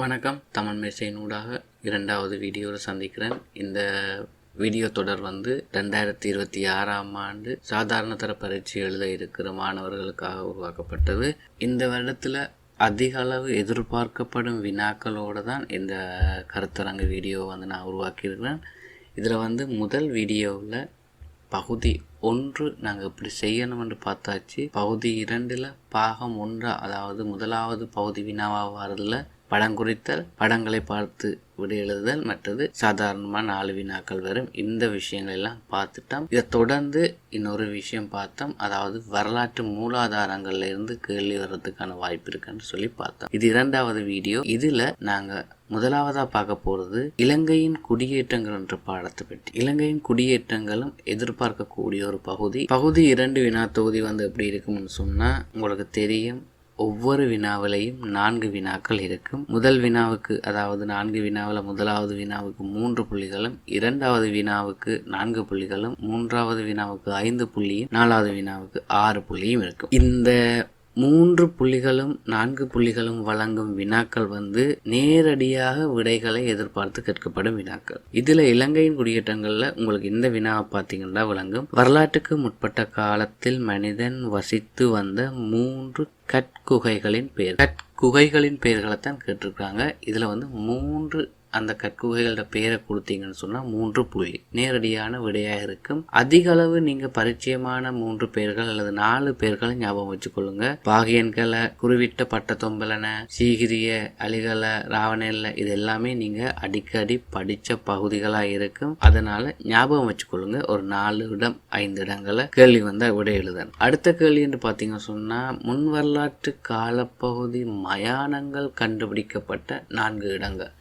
வணக்கம். தமிழ் மேசையின் ஊடாக இரண்டாவது வீடியோவில் சந்திக்கிறேன். இந்த வீடியோ தொடர் வந்து ரெண்டாயிரத்தி இருபத்தி ஆறாம் ஆண்டு சாதாரண தர பரீட்சை எழுத இருக்கிற மாணவர்களுக்காக உருவாக்கப்பட்டது. இந்த வருடத்தில் அதிக அளவு எதிர்பார்க்கப்படும் வினாக்களோடு தான் இந்த கருத்தரங்கு வீடியோவை வந்து நான் உருவாக்கியிருக்கிறேன். இதில் வந்து முதல் வீடியோவில் பகுதி ஒன்று நாங்கள் இப்படி செய்யணும்னு பார்த்தாச்சு. பகுதி இரண்டில் பாகம் ஒன்று அதாவது முதலாவது பகுதி வினாவாக வரதில் படம் குறித்தல் படங்களை பார்த்து விடை எழுதுதல் மற்றது சாதாரணமாக நாலு வினாக்கள் வரும். இந்த விஷயங்கள் எல்லாம் பார்த்துட்டோம். இதை தொடர்ந்து இன்னொரு விஷயம் பார்த்தோம். அதாவது வரலாற்று மூலாதாரங்கள்ல இருந்து கேள்வி வர்றதுக்கான வாய்ப்பு இருக்குன்னு சொல்லி பார்த்தோம். இது இரண்டாவது வீடியோ. இதில் நாங்கள் முதலாவதாக பார்க்க போகிறது இலங்கையின் குடியேற்றங்கள் என்ற பாடத்தை பற்றி. இலங்கையின் குடியேற்றங்களும் எதிர்பார்க்கக்கூடிய ஒரு பகுதி. பகுதி இரண்டு வினா தொகுதி வந்து எப்படி இருக்கும்னு சொன்னால் உங்களுக்கு தெரியும். ஒவ்வொரு வினாவிலையும் நான்கு வினாக்கள் இருக்கும். முதல் வினாவுக்கு அதாவது நான்கு வினாவில் முதலாவது வினாவுக்கு மூன்று புள்ளிகளும் இரண்டாவது வினாவுக்கு நான்கு புள்ளிகளும் மூன்றாவது வினாவுக்கு ஐந்து புள்ளியும் நாலாவது வினாவுக்கு ஆறு புள்ளியும் இருக்கும். இந்த மூன்று புள்ளிகளும் நான்கு புள்ளிகளும் வழங்கும் வினாக்கள் வந்து நேரடியாக விடைகளை எதிர்பார்த்து கேட்கப்படும் வினாக்கள். இதில் இலங்கையின் குடியேற்றங்களில் உங்களுக்கு இந்த வினாவை பார்த்தீங்கன்னா விளங்கும். வரலாற்றுக்கு முற்பட்ட காலத்தில் மனிதன் வசித்து வந்த மூன்று கற்குகைகளின் பெயர். கட்குகைகளின் பெயர்களைத்தான் கேட்டிருக்கிறாங்க. இதுல வந்து மூன்று அந்த கற்குகைகளோட பேரை கொடுத்தீங்கன்னு சொன்னால் மூன்று புள்ளி. நேரடியான விடையாக இருக்கும். அதிக அளவு நீங்கள் பரிச்சயமான மூன்று பேர்கள் அல்லது நாலு பேர்களை ஞாபகம் வச்சுக்கொள்ளுங்க. பாகியன்களை குருவிட்ட பட்ட தொம்பலன சீகிரிய அலிகலை ராவணல்ல இது எல்லாமே நீங்கள் அடிக்கடி படித்த பகுதிகளாக இருக்கும். அதனால ஞாபகம் வச்சுக்கொள்ளுங்க. ஒரு நாலு இடம் ஐந்து இடங்களை கேள்வி வந்தால் விடை எழுதணும். அடுத்த கேள்வி என்று பார்த்தீங்கன்னு சொன்னால் முன் வரலாற்று காலப்பகுதி மயானங்கள் கண்டுபிடிக்கப்பட்ட நான்கு இடங்கள்.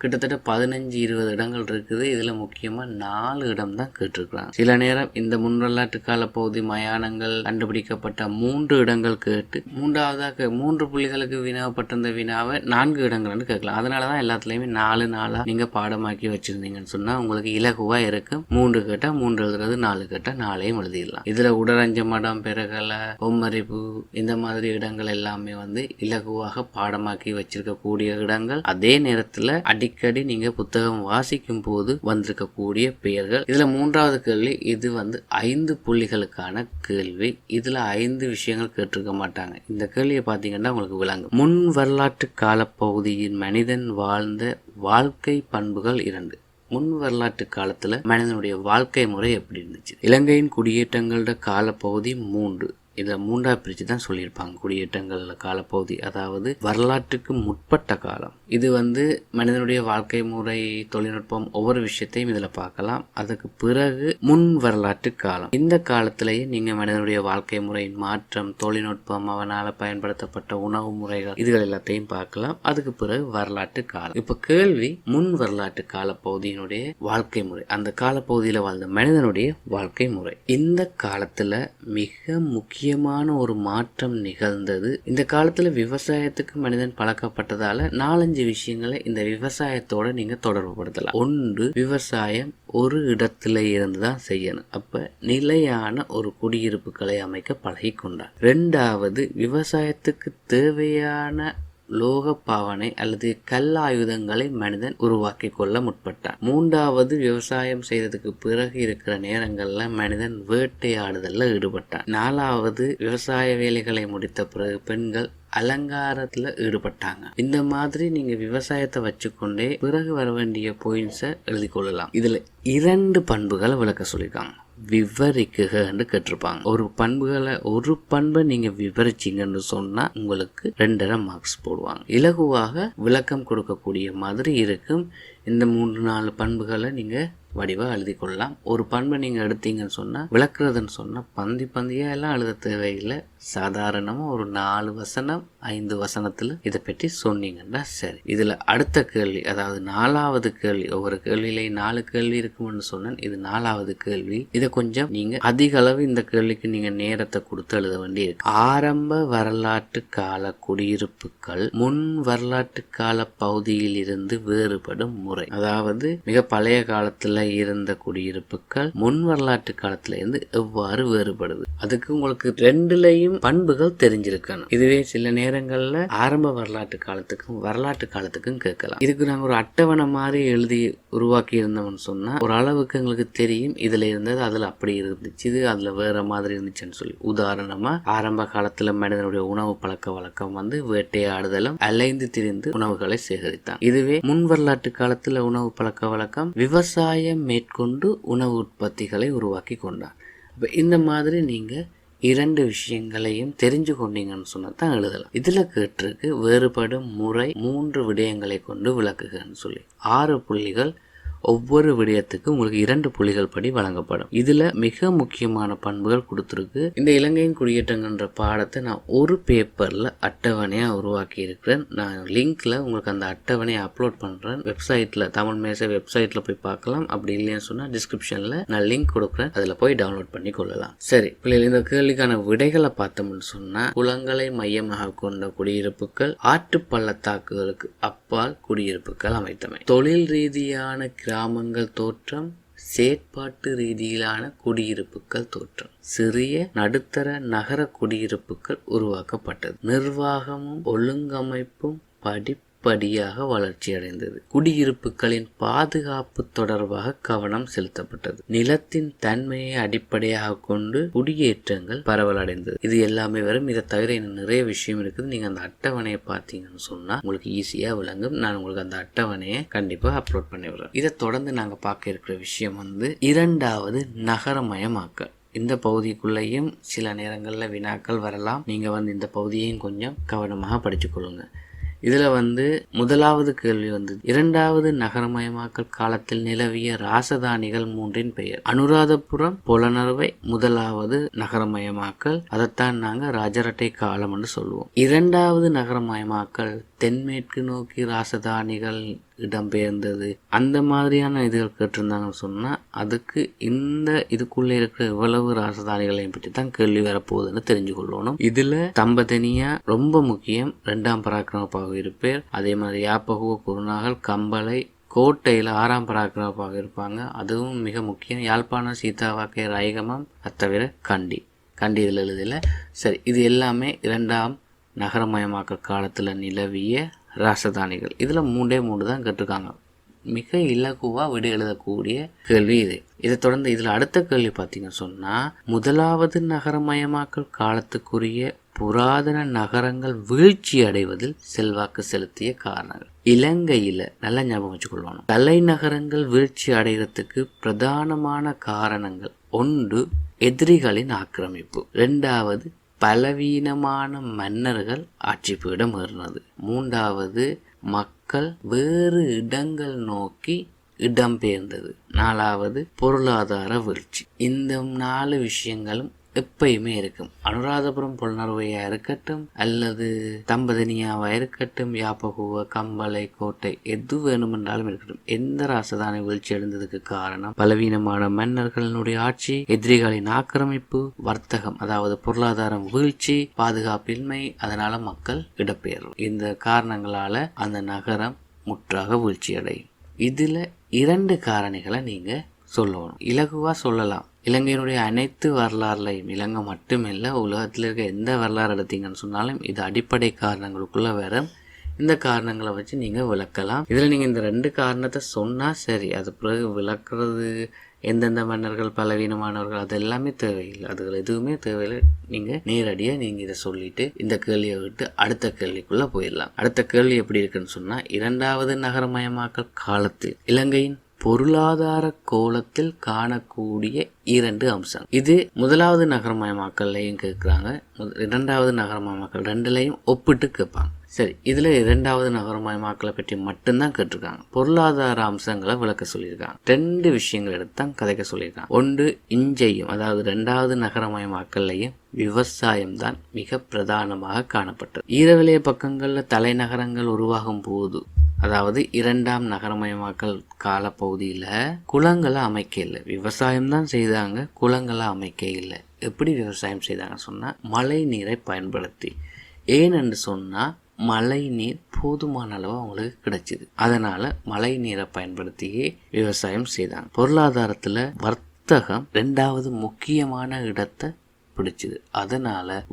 கிட்டத்தட்ட பதினஞ்சு இருபது இடங்கள் இருக்குது. இதில் முக்கியமாக நாலு இடம் தான் கேட்டிருக்கிறாங்க. சில நேரம் இந்த முன்வரலாற்று கால பகுதி மயானங்கள் கண்டுபிடிக்கப்பட்ட மூன்று இடங்கள் கேட்டு மூன்றாவதாக மூன்று புள்ளிகளுக்கு வினாவப்பட்ட இந்த வினாவை நான்கு இடங்கள்னு கேட்கலாம். அதனால தான் எல்லாத்துலேயுமே நாலு நாளாக நீங்கள் பாடமாக்கி வச்சுருந்தீங்கன்னு சொன்னால் உங்களுக்கு இலகுவாக இருக்கும். மூன்று கேட்டால் மூன்று எழுதுறது நாலு கேட்டால் நாளையும் எழுதிடலாம். இதில் உடரஞ்ச மடம் பிறகலை பொம்மரிப்பு இந்த மாதிரி இடங்கள் எல்லாமே வந்து இலகுவாக பாடமாக்கி வச்சிருக்கக்கூடிய இடங்கள். அதே நேரத்தில் அடி அடிக்கடி நீங்க புத்தகம் வாசிக்கும் போது வந்திருக்கக்கூடிய பெயர்கள். இதுல மூன்றாவது கேள்வி இது வந்து ஐந்து புள்ளிகளுக்கான கேள்வி. இதுல ஐந்து விஷயங்கள் கேட்டிருக்க மாட்டாங்க. இந்த கேள்வியை பார்த்தீங்கன்னா உங்களுக்கு விளங்கும். முன் வரலாற்று காலப்பகுதியின் மனிதன் வாழ்ந்த வாழ்க்கை பண்புகள் இரண்டு. முன் வரலாற்று காலத்துல மனிதனுடைய வாழ்க்கை முறை எப்படி இருந்துச்சு? இலங்கையின் குடியேற்றங்களோட காலப்பகுதி மூன்று. இதில் மூன்றாவது பிரித்து தான் சொல்லியிருப்பாங்க. குடியேற்றங்களில் காலப்பகுதி. அதாவது வரலாற்றுக்கு முற்பட்ட காலம். இது வந்து மனிதனுடைய வாழ்க்கை முறை தொழில்நுட்பம் ஒவ்வொரு விஷயத்தையும் இதில் பார்க்கலாம். அதுக்கு பிறகு முன் வரலாற்று காலம். இந்த காலத்திலேயே நீங்கள் மனிதனுடைய வாழ்க்கை முறையின் மாற்றம் தொழில்நுட்பம் அவனால் பயன்படுத்தப்பட்ட உணவு முறைகள் இதுகள் எல்லாத்தையும் பார்க்கலாம். அதுக்கு பிறகு வரலாற்று காலம். இப்போ கேள்வி முன் வரலாற்று காலப்பகுதியினுடைய வாழ்க்கை முறை. அந்த காலப்பகுதியில் வாழ்ந்த மனிதனுடைய வாழ்க்கை முறை. இந்த காலத்தில் மிக முக்கிய முக்கியமான ஒரு மாற்றம் நிகழ்ந்தது. இந்த காலத்தில் விவசாயத்துக்கு மனிதன் பழக்கப்பட்டதால நாலஞ்சு விஷயங்களை இந்த விவசாயத்தோட நீங்க தொடர்பு படுத்தலாம் ஒன்று விவசாயம் ஒரு இடத்துல இருந்து தான் செய்யணும். அப்ப நிலையான ஒரு குடியிருப்புகளை அமைக்க பழகி கொண்டார் ரெண்டாவது விவசாயத்துக்கு தேவையான லோக பாவனை அல்லது கல் ஆயுதங்களை மனிதன் உருவாக்கி கொள்ள முற்பட்டான். மூன்றாவது விவசாயம் செய்ததுக்கு பிறகு இருக்கிற நேரங்கள்ல மனிதன் வேட்டையாடுதல்ல ஈடுபட்டான். நாலாவது விவசாய வேலைகளை முடித்த பிறகு பெண்கள் அலங்காரத்துல ஈடுபட்டாங்க. இந்த மாதிரி நீங்க விவசாயத்தை வச்சுக்கொண்டே பிறகு வர வேண்டிய பாயிண்ட்ஸை எழுதி கொள்ளலாம். இதுல இரண்டு பண்புகளை விளக்க சொல்லியிருக்காங்க. விவரிக்குகன்னு கேட்டிருப்பாங்க. ஒரு பண்புகளை ஒரு பண்பை நீங்க விவரிச்சிங்கன்னு சொன்னா உங்களுக்கு ரெண்டரை மார்க்ஸ் போடுவாங்க. இலகுவாக விளக்கம் கொடுக்கக்கூடிய மாதிரி இருக்கும். இந்த மூன்று நாலு பண்புகளை நீங்க வடிவாக எழுதி கொள்ளலாம். ஒரு பண்பை நீங்கள் எடுத்தீங்கன்னு சொன்னால் விளக்குறதுன்னு சொன்னால் பந்தி பந்தியாக எல்லாம் எழுத தேவையில்லை. சாதாரணமாக ஒரு நாலு வசனம் ஐந்து வசனத்தில் இதை பற்றி சொன்னீங்கன்னா சரி. இதில் அடுத்த கேள்வி அதாவது நாலாவது கேள்வி ஒவ்வொரு கேள்வியிலே நாலு கேள்வி இருக்கும்னு சொன்னேன். இது நாலாவது கேள்வி. இதை கொஞ்சம் நீங்கள் அதிக அளவு இந்த கேள்விக்கு நீங்கள் நேரத்தை கொடுத்து எழுத வேண்டியிருக்கு. ஆரம்ப வரலாற்று கால குடியிருப்புகள் முன் வரலாற்று கால பகுதியில் இருந்து வேறுபடும் முறை. அதாவது மிக பழைய காலத்தில் இருந்த குடியிருப்புகள் முன் வரலாற்று காலத்துல இருந்து எவ்வாறு வேறுபடுது? அதுக்கு உங்களுக்கு ரெண்டுலையும் பண்புகள் தெரிஞ்சிருக்கணும். இதுவே சில நேரங்கள்ல ஆரம்ப வரலாற்று காலத்துக்கும் வரலாற்று காலத்துக்கும் கேட்கலாம். இதுக்கு நாங்க ஒரு அட்டவணை மாதிரி எழுதி உருவாக்கி இருந்தோம்னு சொன்னா ஒரு அளவுக்கு எங்களுக்கு தெரியும் இதுல இருந்தது அதுல அப்படி இருந்துச்சு இது அதுல வேற மாதிரி இருந்துச்சுன்னு சொல்லி. உதாரணமா ஆரம்ப காலத்துல மனிதனுடைய உணவு பழக்க வழக்கம் வந்து வேட்டையாடுதலும் அலைந்து திரிந்து உணவுகளை சேகரித்தான். இதுவே முன் வரலாற்று காலத்துல உணவு பழக்க வழக்கம் விவசாயம் மேற்கொண்டு உணவு உற்பத்திகளை உருவாக்கி கொண்டார். இப்போ இந்த மாதிரி நீங்கள் இரண்டு விஷயங்களையும் தெரிஞ்சு கொண்டீங்கன்னு சொன்னால் தான் எழுதலாம். இதில் கேட்டிருக்கு வேறுபடும் முறை மூன்று விடயங்களை கொண்டு விளக்குகன்னு சொல்லி. ஆறு புள்ளிகள் ஒவ்வொரு விடயத்துக்கும் உங்களுக்கு இரண்டு புள்ளிகள் படி வழங்கப்படும். இதுல மிக முக்கியமான பண்புகள் கொடுத்துருக்கு. இந்த இலங்கையின் குடியேற்றங்கன்ற பாடத்தை நான் ஒரு பேப்பர்ல அட்டவணையா உருவாக்கி இருக்கிறேன் நான் லிங்க்ல உங்களுக்கு அந்த அட்டவணையை அப்லோட் பண்றேன். வெப்சைட்ல தமிழ் மேசை வெப்சைட்ல போய் பார்க்கலாம். அப்படி இல்லைன்னு சொன்னா டிஸ்கிரிப்ஷன்ல நான் லிங்க் கொடுக்குறேன். அதுல போய் டவுன்லோட் பண்ணி கொள்ளலாம். சரி பிள்ளைகள் இந்த கேள்விக்கான விடைகளை பார்த்தோம்னு சொன்னா குளங்களை மையமாக கொண்ட குடியிருப்புகள் ஆற்று பள்ளத்தாக்குகளுக்கு அப்பால் குடியிருப்புகள் அமைத்தமை. தொழில் ரீதியான கிராமங்கள் தோற்றம் செயற்பாட்டு ரீதியிலான குடியிருப்புகள் தோற்றம். சிறிய நடுத்தர நகர குடியிருப்புகள் உருவாக்கப்பட்டது. நிர்வாகமும் ஒழுங்கமைப்பும் படிப்படியாக வளர்ச்சியடைந்தது. குடியிருப்புகளின் பாதுகாப்பு தொடர்பாக கவனம் செலுத்தப்பட்டது. நிலத்தின் தன்மையை அடிப்படையாக கொண்டு குடியேற்றங்கள் பரவலடைந்தது. இது எல்லாமே வரும் இதை தவிர இன்னும் நிறைய விஷயம் இருக்குது. நீங்க அந்த அட்டவணையை பார்த்தீங்கன்னு சொன்னா உங்களுக்கு ஈஸியா விளங்கும். நான் உங்களுக்கு அந்த அட்டவணையை கண்டிப்பா அப்லோட் பண்ணி விடுறேன். இதை தொடர்ந்து நாங்க பார்க்க இருக்கிற விஷயம் வந்து இரண்டாவது நகரமயமாக்கல். இந்த பகுதிக்குள்ளேயும் சில நேரங்களில் வினாக்கள் வரலாம். நீங்கள் வந்து இந்த பகுதியையும் கொஞ்சம் கவனமாக படித்துக்கொள்ளுங்கள் இதில் வந்து முதலாவது கேள்வி வந்தது. இரண்டாவது நகரமயமாக்கல் காலத்தில் நிலவிய ராசதானிகள் மூன்றின் பெயர். அனுராதபுரம் புலனறுவை முதலாவது நகரமயமாக்கல். அதைத்தான் நாங்கள் ராஜரட்டை காலம் என்று சொல்லுவோம். இரண்டாவது நகரமயமாக்கல் தென்மேற்கு நோக்கி ராசதானிகள் இடம்பெயர்ந்தது. அந்த மாதிரியான இதுகள் கேட்டிருந்தாங்கன்னு சொன்னால் அதுக்கு இந்த இதுக்குள்ளே இருக்கிற இவ்வளவு ராசதானிகளையும் பற்றி தான் கேள்வி வரப்போகுதுன்னு தெரிஞ்சு கொள்ளணும் இதில் தம்பதனியா ரொம்ப முக்கியம். ரெண்டாம் பராக்கிரமப்பாக இருப்பேர். அதே மாதிரி யாப்பகுவ குருநாகல் கம்பளை கோட்டையில் ஆறாம் பராக்கிரமப்பாக இருப்பாங்க. அதுவும் மிக முக்கியம். யாழ்ப்பாணம் சீதாவாக்கை ரைகமம் அத்தவிர கண்டி. கண்டி இதில் எழுதியில். சரி இது எல்லாமே இரண்டாம் நகரமயமாக்கல் காலத்தில் நிலவிய ராசதானிகள். இதில் மூன்றே மூன்று தான் கேட்டிருக்காங்க. மிக இலகுவாக விடு எழுதக்கூடிய கேள்வி இது. இதை தொடர்ந்து இதில் அடுத்த கேள்வி பார்த்தீங்கன்னு சொன்னால் முதலாவது நகரமயமாக்கல் காலத்துக்குரிய புராதன நகரங்கள் வீழ்ச்சி அடைவதில் செல்வாக்கு செலுத்திய காரணங்கள். இலங்கையில் நல்ல ஞாபகம் வச்சுக்கொள்ளணும். தலைநகரங்கள் வீழ்ச்சி அடைகிறதுக்கு பிரதானமான காரணங்கள் ஒன்று எதிரிகளின் ஆக்கிரமிப்பு. ரெண்டாவது பலவீனமான மன்னர்கள் ஆட்சி பீடம் ஏறினது. மூன்றாவது மக்கள் வேறு இடங்கள் நோக்கி இடம்பெயர்ந்தது. நாலாவது பொருளாதார வீழ்ச்சி. இந்த நாலு விஷயங்களும் எப்பயுமே இருக்கும். அனுராதபுரம் புலனறுவையா இருக்கட்டும் அல்லது தம்பதினியாவா இருக்கட்டும் யாப்பகுவ கம்பளை கோட்டை எது வேணுமென்றாலும் இருக்கட்டும். எந்த ராசதானி வீழ்ச்சி அடைந்ததுக்கு காரணம்? பலவீனமான மன்னர்களினுடைய ஆட்சி எதிரிகளின் ஆக்கிரமிப்பு வர்த்தகம் அதாவது பொருளாதாரம் வீழ்ச்சி பாதுகாப்பின்மை அதனால மக்கள் இடம்பெயரும் இந்த காரணங்களால அந்த நகரம் முற்றாக வீழ்ச்சி அடையும் இதுல இரண்டு காரணிகளை நீங்க சொல்லணும். இலகுவா சொல்லலாம். இலங்கையினுடைய அனைத்து வரலாறுலையும் இலங்கை மட்டுமில்லை உலகத்தில் இருக்க எந்த வரலாறு எடுத்தீங்கன்னு சொன்னாலும் இது அடிப்படை காரணங்களுக்குள்ளே வர இந்த காரணங்களை வச்சு நீங்கள் விளக்கலாம். இதில் நீங்கள் இந்த ரெண்டு காரணத்தை சொன்னால் சரி அது பிறகு விளக்குறது எந்தெந்த மன்னர்கள் பலவீனமானவர்கள் அது எல்லாமே தேவையில்லை. அதுகள் எதுவுமே தேவையில்லை. நீங்கள் நேரடியாக நீங்கள் இதை சொல்லிட்டு இந்த கேள்வியை விட்டு அடுத்த கேள்விக்குள்ளே போயிடலாம். அடுத்த கேள்வி எப்படி இருக்குன்னு சொன்னால் இரண்டாவது நகரமயமாக்கல் காலத்தில் இலங்கையின் பொருளாதார கோலத்தில் காணக்கூடிய இரண்டு அம்சம் இது முதலாவது நகரமயமாக்கல்லையும் கேட்குறாங்க. இரண்டாவது நகரமயமாக்கல் ரெண்டுலையும் ஒப்பிட்டு கேட்பாங்க. சரி இதில் இரண்டாவது நகரமயமாக்கலை பற்றி மட்டும்தான் கேட்டிருக்காங்க. பொருளாதார அம்சங்களை விளக்க சொல்லியிருக்காங்க. ரெண்டு விஷயங்கள் எடுத்து தான் கதைக்க சொல்லியிருக்காங்க. ஒன்று இஞ்சையும் அதாவது ரெண்டாவது நகரமயமாக்கல்லையும் விவசாயம் தான் மிக பிரதானமாக காணப்பட்டது. ஈரவிலைய பக்கங்களில் தலைநகரங்கள் உருவாகும் போது அதாவது இரண்டாம் நகரமயமாக்கல் காலப்பகுதியில் குளங்களை அமைக்க இல்லை. விவசாயம் தான் செய்தாங்க குளங்களை அமைக்க இல்லை. எப்படி விவசாயம் செய்தாங்க சொன்னால் மழை நீரை பயன்படுத்தி. ஏனென்று சொன்னால் மழை நீர் போதுமான அளவு அவங்களுக்கு கிடைச்சிது. அதனால மழை நீரை பயன்படுத்தியே விவசாயம் செய்தாங்க. பொருளாதாரத்தில் வர்த்தகம் ரெண்டாவது முக்கியமான இடத்தை பிடிச்சது. அதனால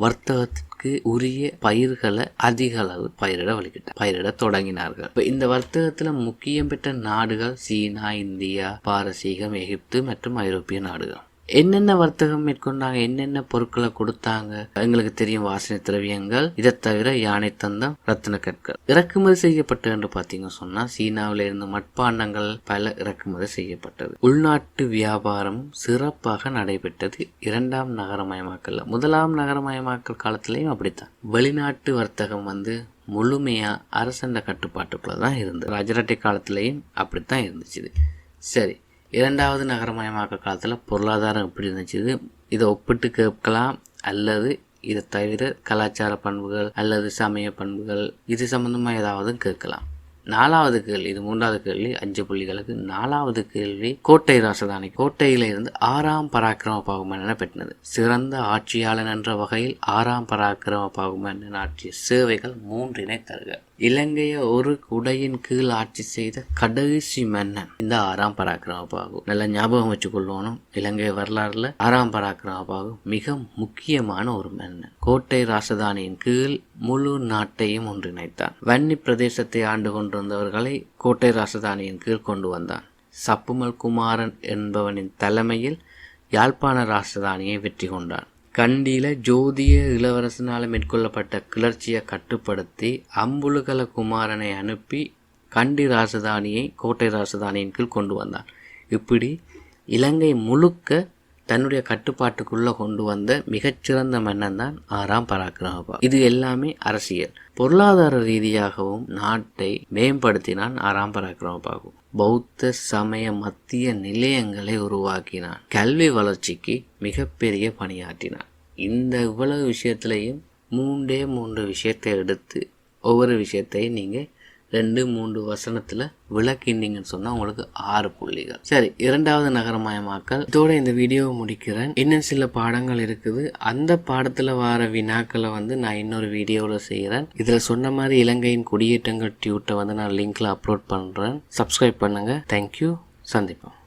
வர்த்தகத்திற்கு உரிய பயிர்களை அதிக அளவு பயிரிட வலிக்கிட்டார் பயிரிட தொடங்கினார்கள். இப்போ இந்த வர்த்தகத்தில் முக்கியம் பெற்ற நாடுகள் சீனா இந்தியா பாரசீகம் எகிப்து மற்றும் ஐரோப்பிய நாடுகள். என்னென்ன வர்த்தகம் மேற்கொண்டாங்க என்னென்ன பொருட்களை கொடுத்தாங்க எங்களுக்கு தெரியும் வாசனை திரவியங்கள் இதை தவிர யானை தந்தம் ரத்தின கற்கள். இறக்குமதி செய்யப்பட்டது என்று பார்த்தீங்கன்னு சொன்னா சீனாவில இருந்து மட்பாண்டங்கள் பல இறக்குமதி செய்யப்பட்டது. உள்நாட்டு வியாபாரம் சிறப்பாக நடைபெற்றது. இரண்டாம் நகரமயமாக்கல் முதலாம் நகரமயமாக்கல் காலத்திலையும் அப்படித்தான். வெளிநாட்டு வர்த்தகம் வந்து முழுமையா அரசண்ட கட்டுப்பாட்டுக்குள்ள தான் இருந்தது. ராஜராட்டை காலத்திலையும் அப்படித்தான் இருந்துச்சு சரி இரண்டாவது நகரமயமாக்க காலத்தில் பொருளாதாரம் எப்படி இருந்துச்சு? இதை ஒப்பிட்டு கேட்கலாம். அல்லது இதை தவிர கலாச்சார பண்புகள் அல்லது சமய பண்புகள் இது சம்பந்தமாக ஏதாவது கேட்கலாம். நாலாவது கேள்வி இது மூன்றாவது கேள்வி அஞ்சு புள்ளிகளுக்கு நாலாவது கேள்வி கோட்டை ராசதானி. கோட்டையில இருந்து ஆறாம் பராக்கிரம பாகுமன் என பெற்றது. சிறந்த ஆட்சியாளன் என்ற வகையில் ஆறாம் பராக்கிரம பாகுமன் ஆற்றிய சேவைகள் மூன்றினை தருக. இலங்கையை ஒரு குடையின் கீழ் ஆட்சி செய்த கடைசி மன்னன் இந்த ஆறாம் பராக்கிரம பாகு நல்ல ஞாபகம் வச்சுக்கொள்ளணும் இலங்கை வரலாறுல ஆறாம் பராக்கிரம பாகு மிக முக்கியமான ஒரு மன்னன். கோட்டை ராசதானியின் கீழ் முழு நாட்டையும் ஒன்றிணைத்தான். வன்னி பிரதேசத்தை ஆண்டு கொண்டிருந்தவர்களை கோட்டை ராசதானியின் கீழ் கொண்டு வந்தான். சப்புமல் குமாரன் என்பவனின் தலைமையில் யாழ்ப்பாண ராசதானியை வெற்றி கொண்டான். கண்டியில ஜோதிய இளவரசனால் மேற்கொள்ளப்பட்ட கிளர்ச்சியை கட்டுப்படுத்தி அம்புலுகல குமாரனை அனுப்பி கண்டி ராசதானியை கோட்டை ராசதானியின் கீழ் கொண்டு வந்தான். இப்படி இலங்கை முழுக்க தன்னுடைய கட்டுப்பாட்டுக்குள்ளே கொண்டு வந்த மிகச்சிறந்த மன்னன் தான் ஆறாம் பராக்கிரமபா இது எல்லாமே அரசியல். பொருளாதார ரீதியாகவும் நாட்டை மேம்படுத்தினான் ஆறாம் பராக்கிரமபாகும் பௌத்த சமய மத்திய நிலையங்களை உருவாக்கினான். கல்வி வளர்ச்சிக்கு மிகப்பெரிய பணியாற்றினான். இந்த இவ்வளவு விஷயத்திலையும் மூன்றே மூன்று விஷயத்தை எடுத்து ஒவ்வொரு விஷயத்தையும் நீங்கள் ரெண்டு மூன்று வசனத்தில் விளக்கினீங்கன்னு சொன்னால் உங்களுக்கு ஆறு புள்ளிகள். சரி இரண்டாவது நகரமயமாக்கல். இதோட இந்த வீடியோவை முடிக்கிறேன். இன்னும் சில பாடங்கள் இருக்குது. அந்த பாடத்தில் வர வினாக்களை வந்து நான் இன்னொரு வீடியோவில் செய்கிறேன் இதில் சொன்ன மாதிரி இலங்கையின் குடியேற்றங்கள் டியூட்டை வந்து நான் லிங்க்ல அப்லோட் பண்ணுறேன் சப்ஸ்கிரைப் பண்ணுங்கள் தேங்க்யூ சந்திப்போம்.